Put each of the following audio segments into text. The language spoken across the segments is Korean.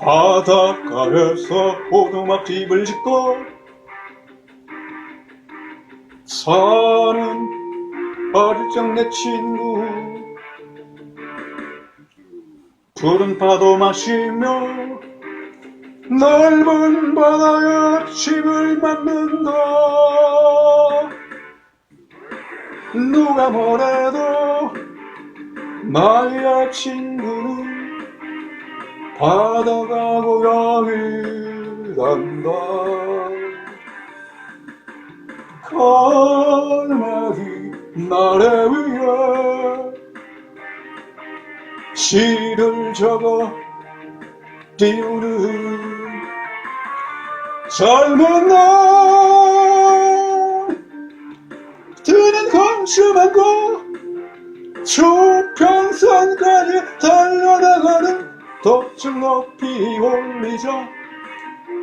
바닷가에서 오두막집을 짓고 사는 어릴 적 내 친구. 푸른 파도 마시며 넓은 바다에 침을 맞는다 누가 뭐래도 나의 친구는 바다가 고향이란다. 갈매기 나래 위에 시를 적어 띄우는 젊은 날. 드는 검수만 고 수평선까지 달려나가는 돛을 높이 올리자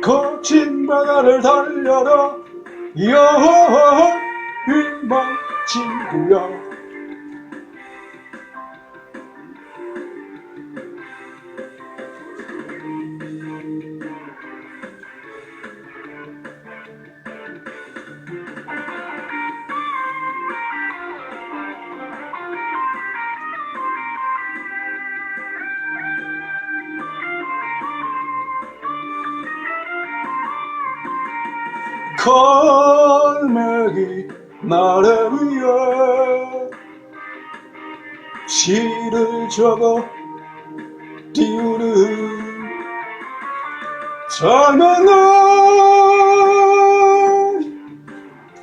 거친 바다를 달려라 여일만 친구야 갈매기 나래 위에 시를 적어 띄우는 젊은 날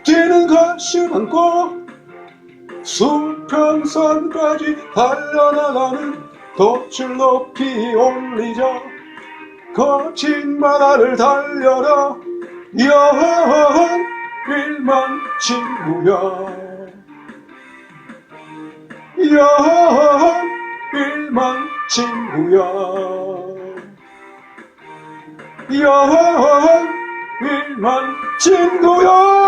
뛰는 가슴 안고 수평선까지 달려나가는 돛을 높이 올리자 거친 바다를 달려라 영 일만 친구야 영 일만 친구야 영 일만 친구야